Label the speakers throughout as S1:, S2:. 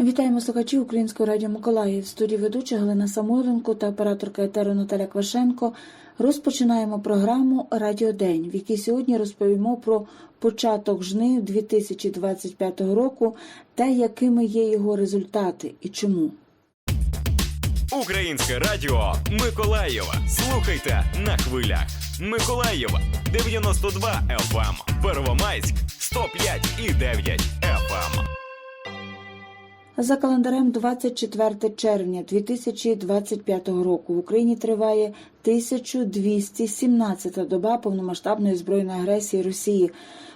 S1: Вітаємо слухачів Українського радіо Миколаїв. В студії ведуча Галина Самойленко та операторка етеру Наталя Квашенко. Розпочинаємо програму Радіодень, в якій сьогодні розповімо про початок жнив 2025 року та якими є його результати і чому.
S2: Українське радіо Миколаєва. Слухайте на хвилях. Миколаєва 92 FM. Первомайськ 105 і 9 FM.
S1: За календарем 24 червня 2025 року в Україні триває 1217-та доба повномасштабної збройної агресії Росії.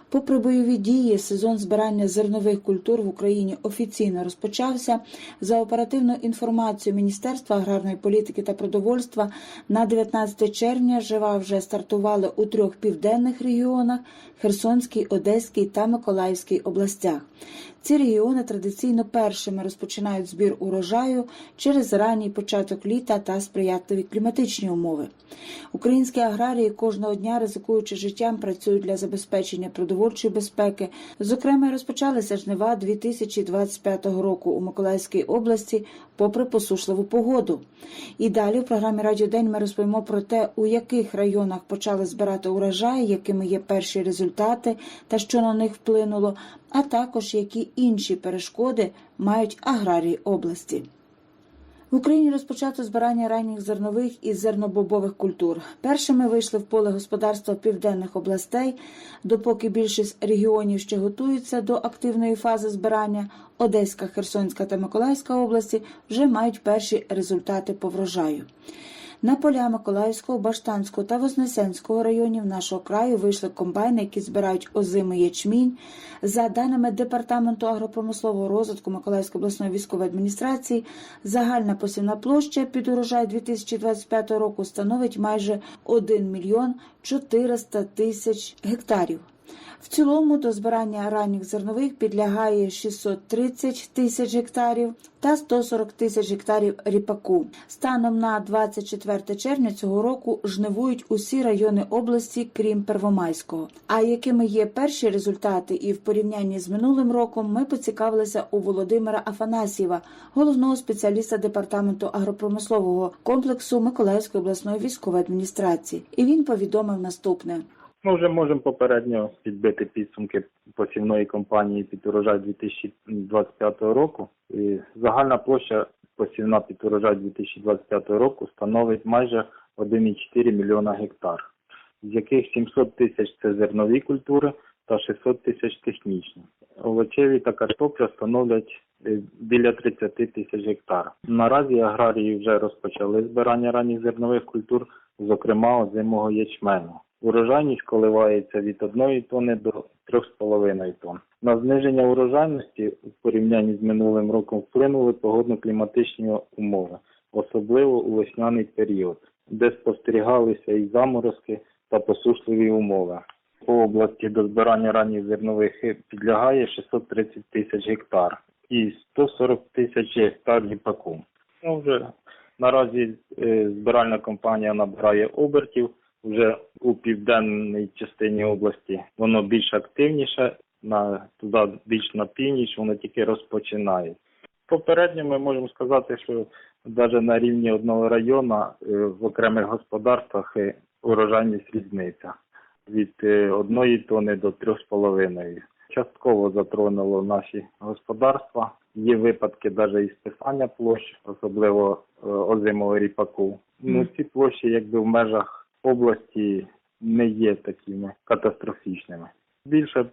S1: Попри бойові дії, сезон збирання зернових культур в Україні офіційно розпочався. За оперативною інформацією Міністерства аграрної політики та продовольства на 19 червня жива вже стартували у трьох південних регіонах Херсонській, Одеській та Миколаївській областях. Ці регіони традиційно першими розпочинають збір урожаю через ранній початок літа та сприятливі кліматичні умови. Українські аграрії кожного дня, ризикуючи життям, працюють для забезпечення продовольчої безпеки. Зокрема, розпочалися жнива 2025 року у Миколаївській області, попри посушливу погоду. І далі в програмі Радіодень ми розповімо про те, у яких районах почали збирати урожай, якими є перші результати та що на них вплинуло, а також які інші перешкоди мають аграрії області. В Україні розпочато збирання ранніх зернових і зернобобових культур. Першими вийшли в поле господарства південних областей, допоки більшість регіонів ще готуються до активної фази збирання. Одеська, Херсонська та Миколаївська області вже мають перші результати по врожаю. На поля Миколаївського, Баштанського та Вознесенського районів нашого краю вийшли комбайни, які збирають озимий ячмінь. За даними Департаменту агропромислового розвитку Миколаївської обласної військової адміністрації, загальна посівна площа під урожай 2025 року становить майже 1 мільйон 400 тисяч гектарів. В цілому до збирання ранніх зернових підлягає 630 тисяч гектарів та 140 тисяч гектарів ріпаку. Станом на 24 червня цього року жнивують усі райони області, крім Первомайського. А якими є перші результати і в порівнянні з минулим роком, ми поцікавилися у Володимира Афанасьєва, головного спеціаліста департаменту агропромислового комплексу Миколаївської обласної військової адміністрації. І він повідомив наступне.
S3: Ми вже можемо попередньо підбити підсумки посівної кампанії під урожай 2025 року. І загальна площа посівна під урожай 2025 року становить майже 1,4 мільйона гектар, з яких 700 тисяч це зернові культури та 600 тисяч технічні. Овочеві та картопля становлять е, біля 30 тисяч гектар. Наразі аграрії вже розпочали збирання ранніх зернових культур, зокрема озимого ячменю. Урожайність коливається від 1 тонни до 3,5 тонн. На зниження урожайності в порівнянні з минулим роком вплинули погодно-кліматичні умови, особливо у весняний період, де спостерігалися і заморозки та посушливі умови. По області до збирання ранніх зернових підлягає 630 тисяч гектар і 140 тисяч гектар ріпаку. Ну, вже наразі е, збиральна компанія набирає обертів вже у південній частині області. Воно більш активніше, на туди більш на північ, воно тільки розпочинає. Попередньо ми можемо сказати, що навіть на рівні одного району е, в окремих господарствах е, урожайність різниця від одної тони до трьох з половиною. Частково затронуло наші господарства. Є випадки навіть і списання площ, особливо е, озимого ріпаку. Ну ці площі, якби в межах області, не є такими катастрофічними. Більше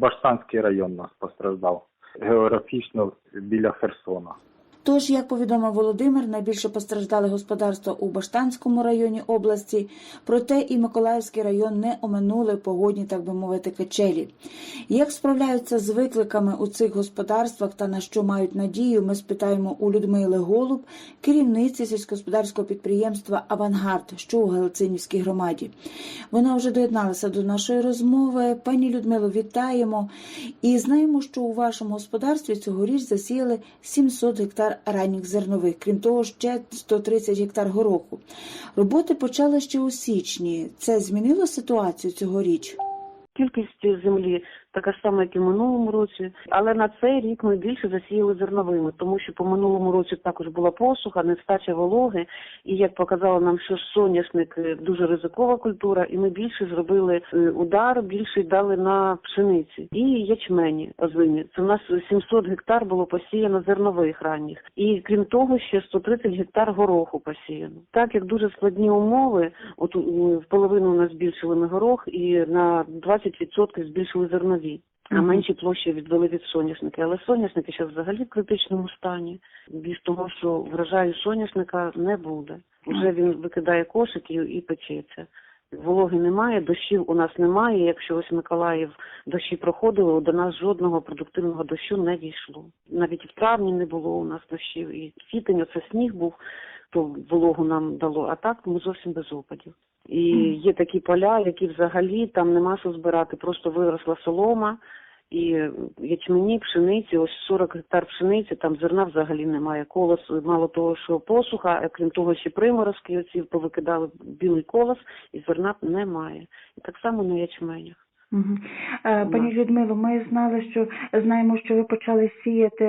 S3: Баштанський район нас постраждав географічно біля Херсона.
S1: Тож, як повідомив Володимир, найбільше постраждали господарства у Баштанському районі області, проте і Миколаївський район не оминули погодні, так би мовити, качелі. Як справляються з викликами у цих господарствах та на що мають надію, ми спитаємо у Людмили Голуб, керівниці сільськогосподарського підприємства Авангард, що у Галицинівській громаді. Вона вже доєдналася до нашої розмови. Пані Людмило, вітаємо і знаємо, що у вашому господарстві цьогоріч засіяли 700 гектар ранніх зернових, крім того, ще 130 гектар гороху. Роботи почали ще у січні. Це змінило ситуацію цьогоріч?
S4: Кількість землі така ж сама, як і в минулому році. Але на цей рік ми більше засіяли зерновими, тому що по минулому році також була посуха, нестача вологи. І як показало нам, що соняшник е, дуже ризикова культура, і ми більше зробили е, удар, більше дали на пшениці і ячмені озимі. Це у нас 700 гектар було посіяно зернових ранніх. І крім того, ще 130 гектар гороху посіяно. Так як дуже складні умови, от в половину у нас збільшили ми горох і на 20% збільшили зернові. А менші площі відвели від соняшники. Але соняшники зараз взагалі в критичному стані. Більш того, що врожаю соняшника не буде. Уже він викидає кошик і, і печеться. Вологи немає, дощів у нас немає. Якщо ось Миколаїв дощі проходили, до нас жодного продуктивного дощу не дійшло. Навіть в травні не було у нас дощів. І квітень, оце сніг був, то вологу нам дало. А так ми зовсім без опадів. І є такі поля, які взагалі там нема що збирати, просто виросла солома. І ячмені, пшениці, ось 40 гектар пшениці, там зерна взагалі немає. Колос, мало того, що посуха, а крім того, ще приморозки оці повикидали білий колос, і зерна немає. І так само на ячменях.
S1: Е, Пані Людмило, ми знали, що знаємо, що ви почали сіяти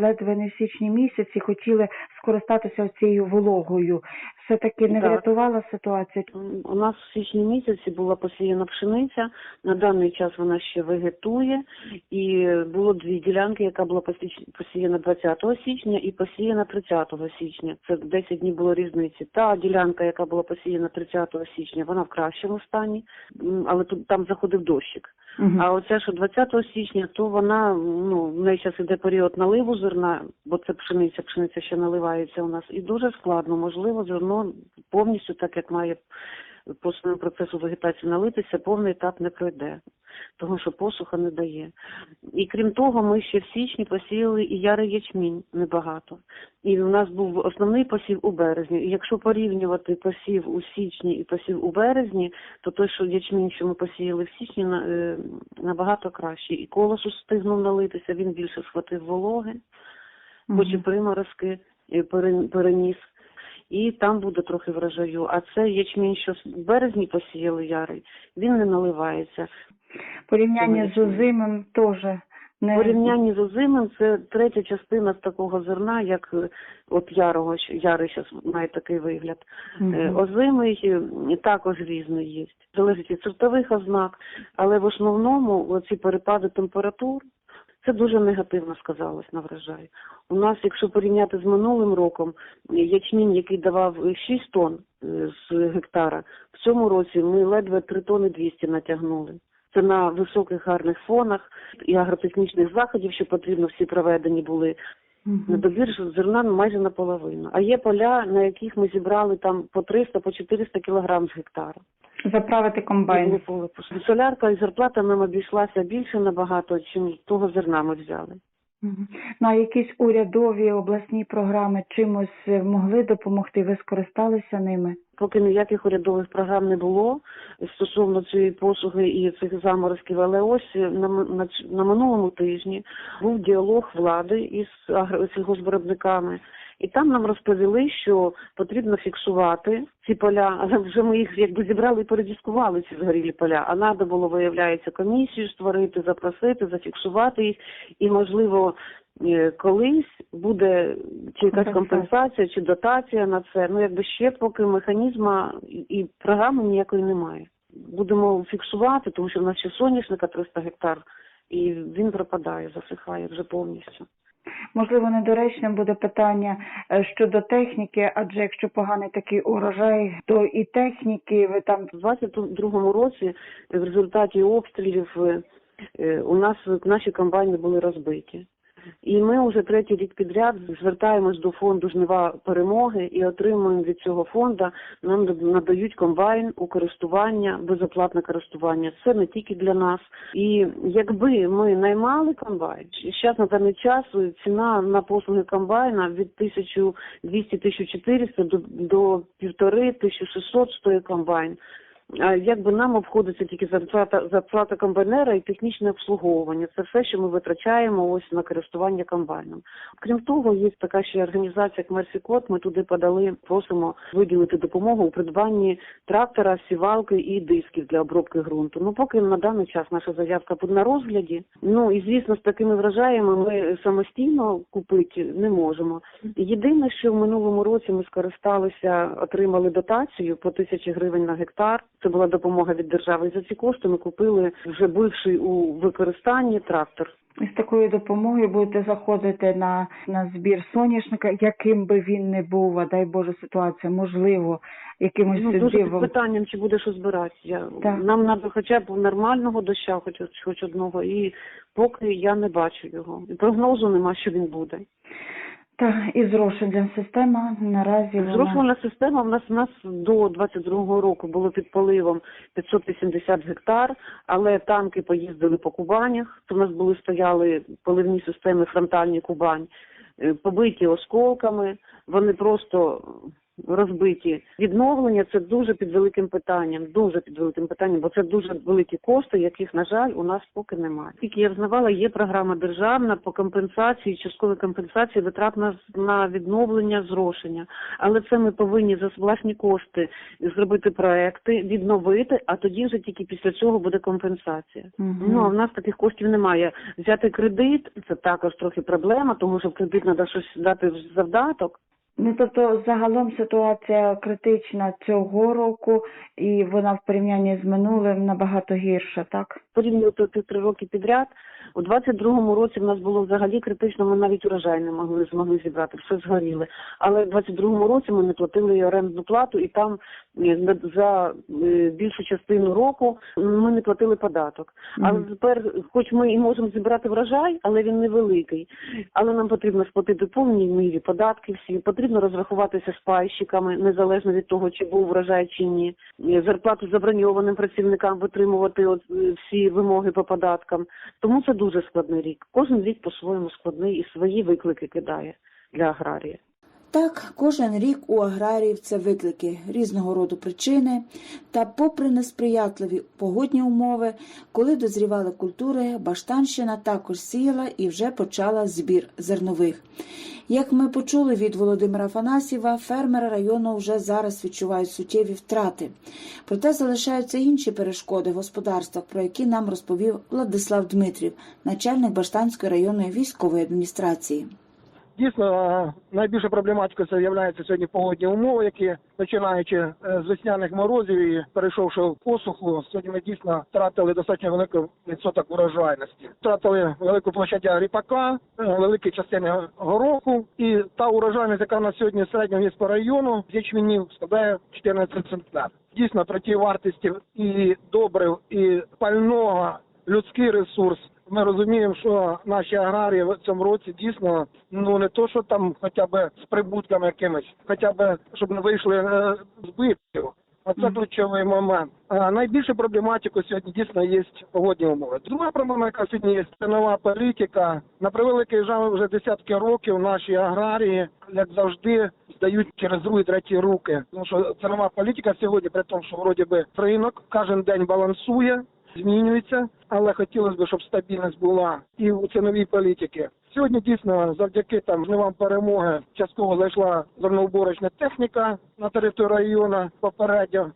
S1: ледве не в січні місяці, хотіли скористатися цією вологою. Все таки не
S4: Так.
S1: врятувала ситуація.
S4: У нас в січні місяці була посіяна пшениця. На даний час вона ще вегетує. І було дві ділянки, яка була посіяна 20 січня і посіяна 30 січня. Це 10 днів було різниці. Та ділянка, яка була посіяна 30 січня, вона в кращому стані, але тут там заходив дощик.
S1: Мгм.
S4: А оця, що 20 січня, то вона, ну, в неї зараз іде період наливу зерна, бо це пшениця, пшениця ще наливається у нас, і дуже складно. Можливо, зерно повністю, так як має по своєму процесу вегетації налитися, повний етап не пройде, тому що посуха не дає. І крім того, ми ще в січні посіяли і ярий ячмінь небагато. І у нас був основний посів у березні. І якщо порівнювати посів у січні і посів у березні, то той, що ячмінь, що ми посіяли в січні, е, набагато краще. І колос устигнув налитися, він більше схватив вологи, хоч і приморозки е, переніс. І там буде трохи врожаю. А це ячмінь, що в березні посіяли ярий, він не наливається.
S1: Порівняння з озимим теж не
S4: В порівнянні з озимим це третя частина з такого зерна, як е, от ярого, ярий зараз має такий вигляд. Е, Озимий е, також різний є. Залежить від сортових ознак, але в основному оці перепади температур це дуже негативно сказалось на врожаї. У нас, якщо порівняти з минулим роком, ячмінь, який давав е, 6 тонн е, з гектара, в цьому році ми ледве 3 тони 200 натягнули. Це на високих гарних фонах і агротехнічних заходів, що потрібно, всі проведені були.
S1: Мгм.
S4: Недобір зерна майже наполовину. А є поля, на яких ми зібрали там по 300, по 400 кілограм з гектара.
S1: Заправити комбайн.
S4: Солярка і зарплата нам обійшлася більше набагато, чим того зерна ми взяли.
S1: Мгм. Ну, якісь урядові обласні програми чимось могли допомогти? Ви скористалися ними?
S4: Поки ніяких урядових програм не було стосовно цієї послуги і цих заморозків, але ось на, на, на минулому тижні був діалог влади із сільгоспвиробниками. І там нам розповіли, що потрібно фіксувати ці поля, але вже ми їх якби зібрали і передіскували ці згорілі поля. А треба було, виявляється, комісію створити, запросити, зафіксувати їх, і можливо. е, Колись буде чи якась
S1: Компенсація.
S4: чи дотація на це. Ну якби ще поки механізма і програми ніякої немає. Будемо фіксувати, тому що в нас ще соняшника 300 гектар, і він пропадає, засихає вже повністю.
S1: Можливо, недоречним буде питання е, щодо техніки, адже якщо поганий такий урожай, то і техніки ви там
S4: в 22-му році в результаті обстрілів е, е, у нас наші комбайни були розбиті. І ми вже третій рік підряд звертаємось до фонду жнива перемоги і отримуємо від цього фонду. Нам надають комбайн у користування, безоплатне користування. Це не тільки для нас. І якби ми наймали комбайн, зараз на даний час ціна на послуги комбайна від 1200-1400 до, до 1500-1600 стоїть комбайн. Якби нам обходиться тільки зарплата, зарплата комбайнера і технічне обслуговування. Це все, що ми витрачаємо ось на користування комбайном. Крім того, є така ще організація як Мерсікот. Ми туди подали, просимо виділити допомогу у придбанні трактора, сівалки і дисків для обробки ґрунту. Ну поки на даний час наша заявка буде на розгляді. Ну і звісно, з такими врожаями ми самостійно купити не можемо. Єдине, що в минулому році ми скористалися, отримали дотацію по тисячі гривень на гектар. Це була допомога від держави. І за ці кошти ми купили вже бивший у використанні трактор.
S1: З такою допомогою будете заходити на, на збір соняшника, яким би він не був, а дай Боже ситуація, можливо, якимось
S4: Ну, дуже
S1: дивом.
S4: питанням, чи буде що збирати. Я,
S1: Так.
S4: Нам треба хоча б нормального доща, хоч, хоч одного, і поки я не бачу його. І прогнозу нема, що він буде.
S1: Так, і зрошення система наразі вона...
S4: Зрошувальна система в нас у нас до 22-го року було під поливом 580 гектар, але танки поїздили по Кубанях. То в нас були стояли поливні системи фронтальні Кубань, е, побиті осколками. Вони просто розбиті. Відновлення це дуже під великим питанням, дуже під великим питанням, бо це дуже великі кошти, яких, на жаль, у нас поки немає. Тільки я взнавала, є програма державна по компенсації, частковій компенсації витрат на, на відновлення зрошення. Але це ми повинні за власні кошти зробити проекти, відновити, а тоді вже тільки після цього буде компенсація.
S1: Мгм.
S4: Ну а в нас таких коштів немає. Взяти кредит це також трохи проблема, тому що в кредит треба щось дати в завдаток.
S1: Ну, тобто, загалом ситуація критична цього року, і вона в порівнянні з минулим набагато гірша, так?
S4: порівнювати ті три роки підряд. У 22-му році в нас було взагалі критично, ми навіть урожай не могли змогли зібрати, все згоріли. Але в 22-му році ми не платили орендну плату, і там е, за е, більшу частину року ми не платили податок. Але тепер, хоч ми і можемо зібрати врожай, але він невеликий. Але нам потрібно сплатити повній мірі податки всі, потрібно розрахуватися з пайщиками, незалежно від того, чи був врожай чи ні. Е, Зарплату заброньованим працівникам витримувати от, всі вимоги по податкам. Тому це дуже складний рік. Кожен рік по-своєму складний і свої виклики кидає для аграрія.
S1: Так, кожен рік у аграріїв це виклики різного роду причини. Та, попри несприятливі погодні умови, коли дозрівали культури, Баштанщина також сіяла і вже почала збір зернових. Як ми почули від Володимира Афанасьєва, фермери району вже зараз відчувають суттєві втрати. Проте залишаються інші перешкоди в господарствах, про які нам розповів Владислав Дмитрів, начальник Баштанської районної військової адміністрації.
S5: Дійсно, найбільша проблематика це є сьогодні погодні умови, які починаючи е, з весняних морозів і перейшовши в посуху, сьогодні ми дійсно втратили достатньо великий відсоток урожайності. Втратили велику площадя ріпака, е, великі частини гороху, і та урожайність, яка на сьогодні в середньому є по району, з ячменів складає 14 центнер. Дійсно, при тій вартості і добрив, і пального, людський ресурс. Ми розуміємо, що наші аграрії в цьому році дійсно ну не то, що там хоча б з прибутками якимись, хоча б щоб не вийшли е, збитків. Оце
S1: Мгм.
S5: ключовий момент. А найбільша проблематика сьогодні дійсно є погодні умови. Друга проблема, яка сьогодні є це нова політика. На превеликий жаль, вже десятки років наші аграрії, як завжди, здають через другі треті руки. Тому що цінова політика сьогодні, при тому, що вроді би ринок кожен день балансує змінюється, але хотілося б, щоб стабільність була і у ціновій політики. Сьогодні дійсно завдяки там жнивам перемоги частково зайшла зерноуборочна техніка на територію району. Попередньо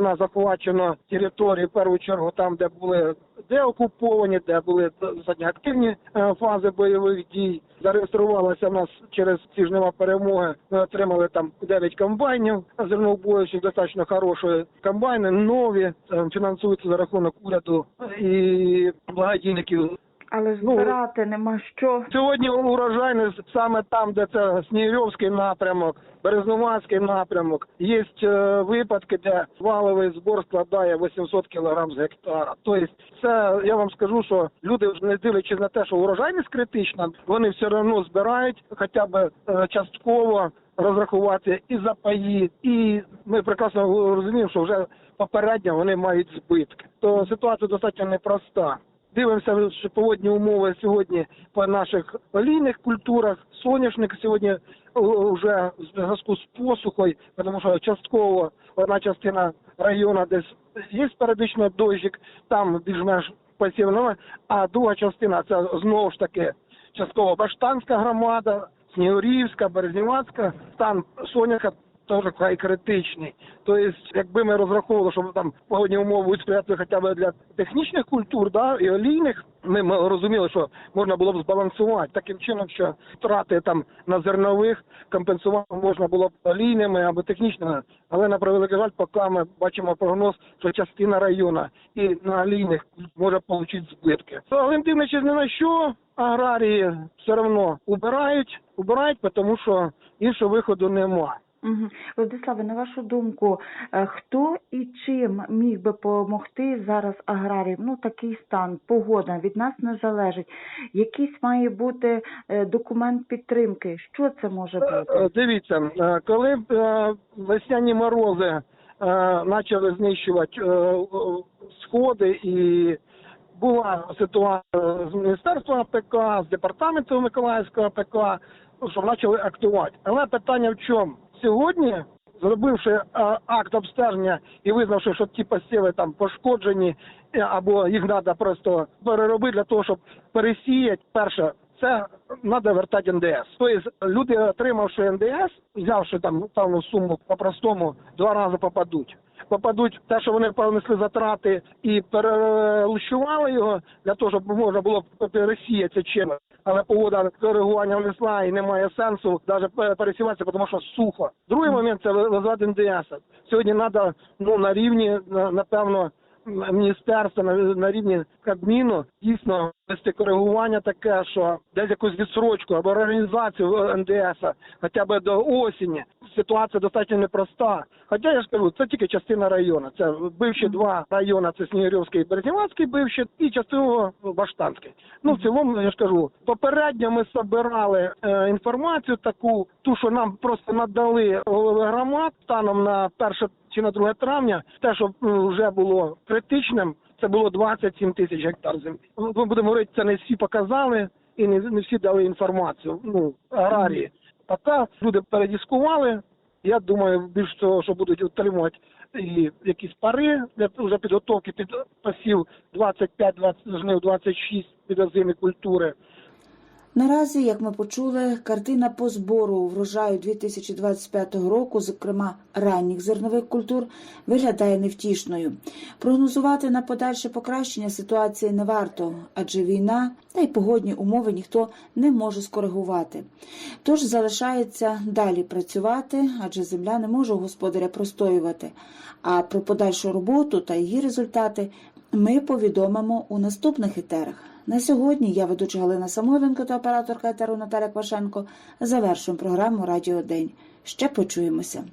S5: нас захвачено території в першу чергу там, де були де окуповані, де були достатньо активні е, фази бойових дій. Зареєструвалося в нас через ці жнива перемоги. Ми отримали там 9 комбайнів зерноуборочних, достатньо хороші комбайни, нові фінансуються за рахунок уряду і благодійників
S1: Але
S5: Ну,
S1: збирати нема що.
S5: Сьогодні урожайність саме там, де це Снігирьовський напрямок, Березнувацький напрямок. Є е, випадки, де валовий збор складає 800 кг з гектара. Тобто, це я вам скажу, що люди вже не дивлячись на те, що урожайність критична, вони все одно збирають хоча б е, частково розрахувати і за паї, і ми прекрасно розуміємо, що вже попередньо вони мають збитки. То ситуація достатньо непроста. Дивимося, що погодні умови сьогодні по наших олійних культурах. Соняшник сьогодні вже в зв'язку з посухою, тому що частково одна частина району, десь є періодично дощик, там більш-менш посівно, а друга частина це знову ж таки частково Баштанська громада, Снігурівська, Березнівацька, стан соняха теж вкрай критичний. Тобто, якби ми розраховували, що там погодні умови будуть сприяти хоча б для технічних культур, да, і олійних, ми, розуміли, що можна було б збалансувати таким чином, що втрати там на зернових компенсувати можна було б олійними або технічними. Але на превеликий жаль, поки ми бачимо прогноз, що частина району і на олійних може отримати збитки. Але не дивлячись ні на що, аграрії все одно убирають, убирають, тому що іншого виходу немає.
S1: Угу. Владиславе, на вашу думку, е, хто і чим міг би допомогти зараз аграріям? Ну, такий стан, погода від нас не залежить. Якийсь має бути е, документ підтримки. Що це може
S5: Е,
S1: бути?
S5: Дивіться, коли весняні морози почали знищувати сходи і була ситуація з Міністерством АПК, з департаментом Миколаївського АПК, ну, що почали актувати. Але питання в чому? Сьогодні, зробивши е, акт обстеження і визнавши, що ті посіви там пошкоджені, е, або їх треба просто переробити для того, щоб пересіяти, перше, це треба вертати НДС. Тобто люди, отримавши НДС, взявши там певну суму по-простому, два рази попадуть. Попадуть те, що вони понесли затрати і перелущували його для того, щоб можна було пересіятися чимось. Але погода коригування внесла і немає сенсу навіть пересіватися, тому що сухо. Другий момент це визвати НДС. Сьогодні треба ну на рівні на- напевно міністерства на, на рівні Кабміну дійсно вести коригування таке, що десь якусь відсрочку або реорганізацію НДС хоча б до осені. Ситуація достатньо непроста. Хоча я ж кажу, це тільки частина району. Це бивші два райони, це Снігирівський і Березнівацький бивші, і частину Баштанський. Ну в цілому я ж кажу, попередньо ми збирали е, інформацію таку, ту, що нам просто надали голови громад станом на перше чи на 2 травня, те, що вже було критичним, це було 27 тисяч гектар землі. Ми будемо говорити, це не всі показали і не, не всі дали інформацію. Ну аграрії. Поки люди передіскували. Я думаю, більш того, що будуть отримувати і якісь пари для вже підготовки під посів 25-20 жнив 26 під озимі культури.
S1: Наразі, як ми почули, картина по збору врожаю 2025 року, зокрема ранніх зернових культур, виглядає невтішною. Прогнозувати на подальше покращення ситуації не варто, адже війна та й погодні умови ніхто не може скоригувати. Тож залишається далі працювати, адже земля не може у господаря простоювати. А про подальшу роботу та її результати ми повідомимо у наступних етерах. На сьогодні я ведуча Галина Самойленко та операторка етеру Наталя Квашенко завершуємо програму Радіо День. Ще почуємося.